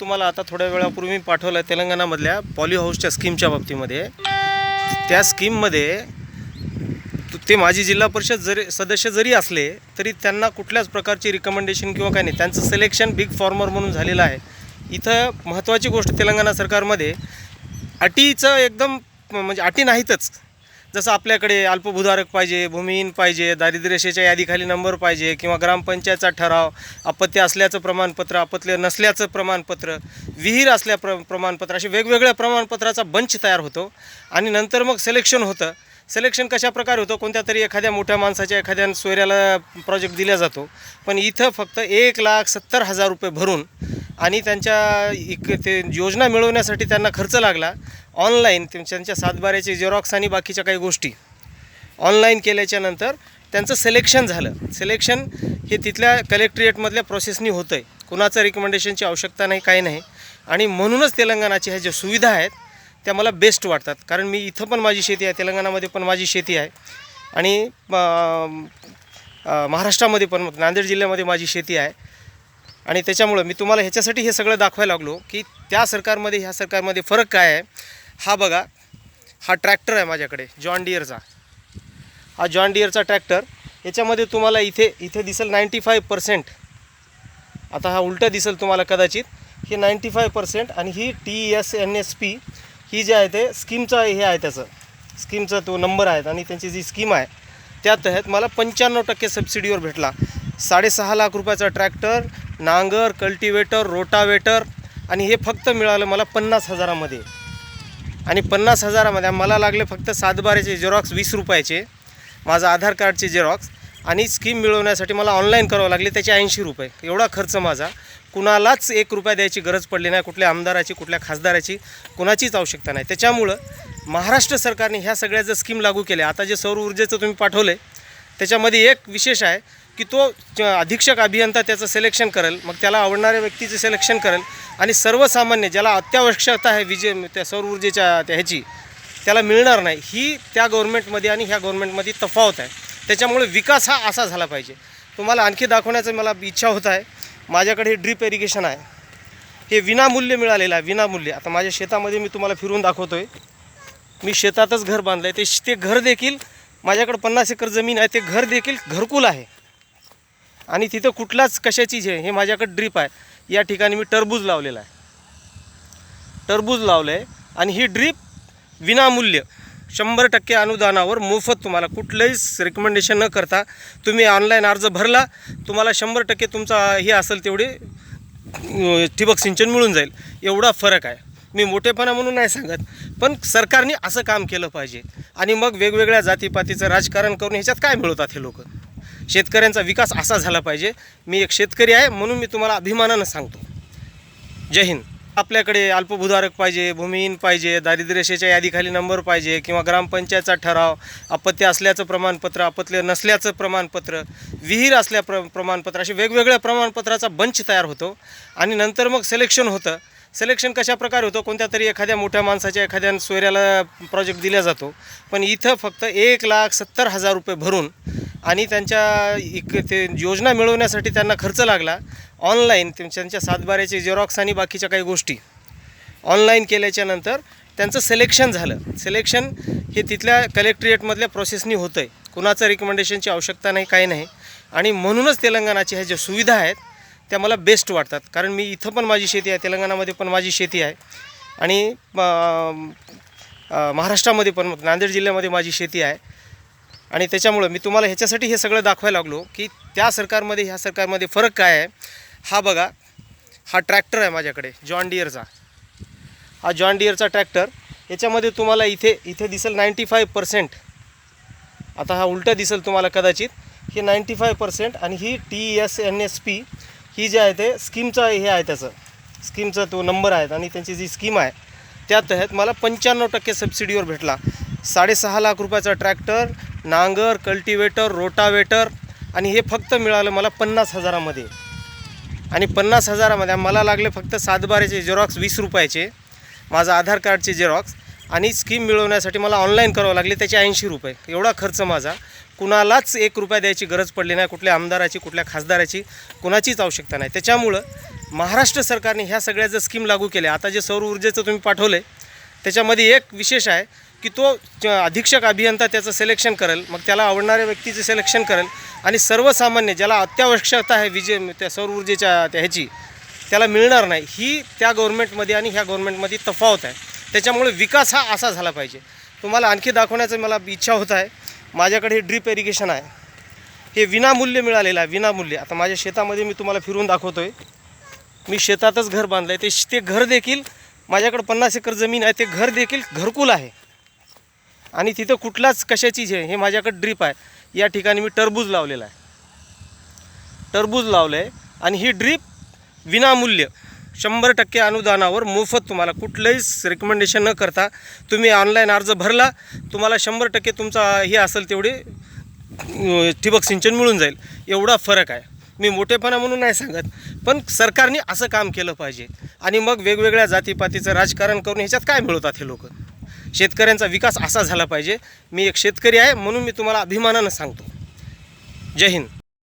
तुम्हाला आता थोड्या वेळापूर्वी मी पाठवलं आहे तेलंगणामधल्या पॉली हाऊसच्या स्कीमच्या बाबतीमध्ये. त्या स्कीममध्ये ते माजी जिल्हा परिषद जरी सदस्य जरी असले तरी त्यांना कुठल्याच प्रकारची रिकमेंडेशन किंवा काही नाही. त्यांचं सिलेक्शन बिग फॉर्मर म्हणून झालेलं आहे. इथं महत्त्वाची गोष्ट तेलंगणा सरकारमध्ये अटीचं एकदम म्हणजे अटी नाहीतच. जसं आपल्याकडे अल्पभूधारक पाहिजे भूमिहीन पाहिजे दारिद्र्यरेषेच्या यादीखाली नंबर पाहिजे किंवा ग्रामपंचायतचा ठराव अपत्य असल्याचं प्रमाणपत्र अपत्य नसल्याचं प्रमाणपत्र विहीर असल्या प्र प्रमाणपत्र असे वेगवेगळ्या प्रमाणपत्राचा बंच तयार होतो. आणि नंतर मग सिलेक्शन होतं. सिलेक्शन कशाप्रकारे होतं? कोणत्या तरी एखाद्या मोठ्या माणसाच्या एखाद्या सोयऱ्याला प्रोजेक्ट दिला जातो. पण इथं फक्त एक लाख सत्तर हजार रुपये भरून आणि त्यांच्या इक ते योजना मिळवण्यासाठी त्यांना खर्च लागला. ऑनलाईन त्यांच्या सातबाऱ्याचे झेरॉक्स आणि बाकीच्या काही गोष्टी ऑनलाईन केल्याच्यानंतर त्यांचं सिलेक्शन झालं. सिलेक्शन हे तिथल्या कलेक्ट्रेटमधल्या प्रोसेसनी होतं आहे कुणाचं रिकमेंडेशनची आवश्यकता नाही काही नाही. आणि म्हणूनच तेलंगणाच्या ह्या ज्या सुविधा आहेत त्या मला बेस्ट वाटतात. कारण मी इथं पण माझी शेती आहे तेलंगणामध्ये पण माझी शेती आहे. आणि महाराष्ट्रामध्ये पण नांदेड जिल्ह्यामध्ये माझी शेती आहे. आणि त्याच्यामुळं मी तुम्हाला ह्याच्यासाठी हे सगळं दाखवायला लागलो की त्या सरकारमध्ये ह्या सरकारमध्ये फरक काय आहे? हा बघा हा ट्रॅक्टर आहे माझ्याकडे जॉन डियरचा हा जॉन डियरचा ट्रॅक्टर. याच्यामध्ये तुम्हाला इथे इथे दिसेल नाईंटी फाय पर्सेंट आता हा उलटा दिसेल तुम्हाला कदाचित. हे नाईंटी फाय पर्सेंट आणि ही T S N S P ही जी आहे ते स्कीमचं हे आहे त्याचं. स्कीमचा तो नंबर आहे आणि त्यांची जी स्कीम आहे त्या तहत मला पंच्याण्णव टक्के सबसिडीवर भेटला. साडेसहा लाख रुपयाचा ट्रॅक्टर नांगर कल्टिवेटर रोटावेटर आणि हे फक्त मिळालं मला पन्नास हजारामध्ये. आणि पन्नास हजारामध्ये मला लागले फक्त सातबाराचे झेरॉक्स वीस रुपयाचे माझं आधार कार्डचे झेरॉक्स आणि स्कीम मिळवण्यासाठी मला ऑनलाईन करावं लागले त्याचे ऐंशी रुपये. एवढा खर्च माझा. कुणालाच एक रुपया द्यायची गरज पडली नाही कुठल्या आमदाराची कुठल्या खासदाराची कुणाचीच आवश्यकता नाही. त्याच्यामुळं महाराष्ट्र सरकारने ह्या सगळ्या जर स्कीम लागू केल्या आता जे सौर ऊर्जेचं तुम्ही पाठवलं आहे त्याच्यामध्ये एक विशेष आहे की तो अधीक्षक अभियंता त्याचं सिलेक्शन करेल मग त्याला आवडणाऱ्या व्यक्तीचं सिलेक्शन करेल आणि सर्वसामान्य ज्याला अत्यावश्यकता आहे विजय त्या सौर ऊर्जेच्या त्या ह्याची त्याला मिळणार नाही. ही त्या गव्हर्नमेंटमध्ये आणि ह्या गव्हर्नमेंटमध्ये तफावत आहे. त्याच्यामुळे विकास हा असा झाला पाहिजे. तुम्हाला आणखी दाखवण्याचं मला इच्छा होत आहे. माझ्याकडे हे ड्रीप इरिगेशन आहे. हे विनामूल्य मिळालेलं आहे विनामूल्य. आता माझ्या शेतामध्ये मी तुम्हाला फिरून दाखवतो आहे मी शेतातच घर बांधलं आहे ते ते घर देखील माझ्याकडं पन्नास एकर जमीन आहे. ते घर देखील घरकुल आहे. आणि तिथं कुठलाच कशाची हे हे माझ्याकडे ड्रीप आहे. या ठिकाणी मी टरबूज लावलेला आहे. टरबूज लावलं आहे आणि ही ड्रीप विनामूल्य शंभर टक्के अनुदानावर मोफत तुम्हाला कुठलंही रिकमेंडेशन न करता तुम्ही ऑनलाईन अर्ज भरला तुम्हाला शंभर टक्के तुमचा हे असेल तेवढे ठिबक सिंचन मिळून जाईल. एवढा फरक आहे. मी मोठेपणा म्हणून नाही सांगत पण सरकारने असं काम केलं पाहिजे. आणि मग वेगवेगळ्या जातीपातीचं राजकारण करून ह्याच्यात काय मिळवतात हे लोक? शेतकऱ्यांचा विकास असा झाला पाहिजे. मी एक शेतकरी आहे म्हणून मी तुम्हाला अभिमानानं सांगतो. जय हिंद. आपल्याकडे अल्पभूधारक पाहिजे भूमिहीन पाहिजे दारिद्र्यरेषेच्या यादीखाली नंबर पाहिजे किंवा ग्रामपंचायतचा ठराव अपत्य असल्याचं प्रमाणपत्र अपत्य नसल्याचं प्रमाणपत्र विहीर असल्या प्र प्रमाणपत्र असे वेगवेगळ्या प्रमाणपत्राचा बंच तयार होतो. आणि नंतर मग सिलेक्शन होतं. सिलेक्शन कशा प्रकारे होतं? कोणत्या तरी एखाद्या मोठ्या माणसाच्या एखाद्या सोयऱ्याला प्रोजेक्ट दिला जातो. पण इथं फक्त एक लाख सत्तर हजार रुपये भरून आणि त्यांच्या इक ते योजना मिळवण्यासाठी त्यांना खर्च लागला. ऑनलाईन त्यांच्या सातबाऱ्याचे झेरॉक्स आणि बाकीच्या काही गोष्टी ऑनलाईन केल्याच्यानंतर त्यांचं सिलेक्शन झालं. सिलेक्शन हे तिथल्या कलेक्ट्रेटमधल्या प्रोसेसनी होतं आहे कुणाचं रिकमेंडेशनची आवश्यकता नाही काही नाही. आणि म्हणूनच तेलंगणाच्या ह्या ज्या सुविधा आहेत त्या मला बेस्ट वाटतात. कारण मी इथं पण माझी शेती आहे तेलंगणामध्ये पण माझी शेती आहे. आणि महाराष्ट्रामध्ये पण नांदेड जिल्ह्यामध्ये माझी शेती आहे. आणि त्याच्यामुळं मी तुम्हाला ह्याच्यासाठी हे सगळं दाखवायला लागलो की त्या सरकारमध्ये ह्या सरकारमध्ये फरक काय आहे? हा बघा हा ट्रॅक्टर आहे माझ्याकडे जॉन डियरचा. हा जॉन डियरचा ट्रॅक्टर याच्यामध्ये तुम्हाला इथे इथे दिसेल नाईंटी फाय पर्सेंट. आता हा उलटा दिसेल तुम्हाला कदाचित. हे नाईंटी फाय पर्सेंट आणि ही T S N S P ही जी आहे ते स्कीमचा हे आहे त्याचं. स्कीमचा तो नंबर आहे आणि त्यांची जी स्कीम आहे त्या तहत मला पंच्याण्णव टक्के सबसिडीवर भेटला. साडेसहा लाख रुपयाचा ट्रॅक्टर नांगर कल्टिवेटर रोटावेटर आणि हे फक्त मिळालं मला पन्नास हजारामध्ये. आणि पन्नास हजारामध्ये मला लागले फक्त सातबाराचे झेरॉक्स वीस रुपयाचे माझं आधार कार्डचे झेरॉक्स आणि स्कीम मिळवण्यासाठी मला ऑनलाईन करावं लागले त्याचे ऐंशी रुपये. एवढा खर्च माझा. कुणालाच एक रुपया द्यायची गरज पडली नाही कुठल्या आमदाराची कुठल्या खासदाराची कुणाचीच आवश्यकता नाही. त्याच्यामुळं महाराष्ट्र सरकारने ह्या सगळ्या जर स्कीम लागू केल्या आता जे सौर ऊर्जेचं तुम्ही पाठवलं आहे त्याच्यामध्ये एक विशेष आहे की तो अधीक्षक अभियंता त्याचं सिलेक्शन करेल मग त्याला आवडणाऱ्या व्यक्तीचं सिलेक्शन करेल आणि सर्वसामान्य ज्याला अत्यावश्यकता आहे विजय त्या सौर ऊर्जेच्या त्या ह्याची त्याला मिळणार नाही. ही त्या गव्हर्नमेंटमध्ये आणि ह्या गव्हर्नमेंटमध्ये तफावत आहे. त्याच्यामुळे विकास हा असा झाला पाहिजे. तुम्हाला आणखी दाखवण्याचं मला इच्छा होत आहे. माझ्याकडे हे ड्रीप इरिगेशन आहे. हे विनामूल्य मिळालेलं आहे विनामूल्य. आता माझ्या शेतामध्ये मी तुम्हाला फिरून दाखवतो आहे मी शेतातच घर बांधलं आहे ते ते घर देखील माझ्याकडं पन्नास एकर जमीन आहे. ते घर देखील घरकुल आहे. आणि तिथं कुठलाच कशाची आहे हे माझ्याकडे ड्रीप आहे. या ठिकाणी मी टरबूज लावलेला आहे. टरबूज लावलं आहे आणि ही ड्रीप विनामूल्य शंभर टक्के अनुदानावर मोफत तुम्हाला कुठलंहीच रिकमेंडेशन न करता तुम्ही ऑनलाईन अर्ज भरला तुम्हाला शंभर टक्के तुमचा हे असेल तेवढे ठिबक सिंचन मिळून जाईल. एवढा फरक आहे. मी मोठेपणा म्हणून नाही सांगत पण सरकारने असं काम केलं पाहिजे. आणि मग वेगवेगळ्या जातीपातीचं राजकारण करून ह्याच्यात काय मिळवतात हे लोक? शेतकऱ्यांचा विकास असा झाला पाहिजे. मी एक शेतकरी आहे म्हणून मी तुम्हाला अभिमानानं सांगतो. जय हिंद.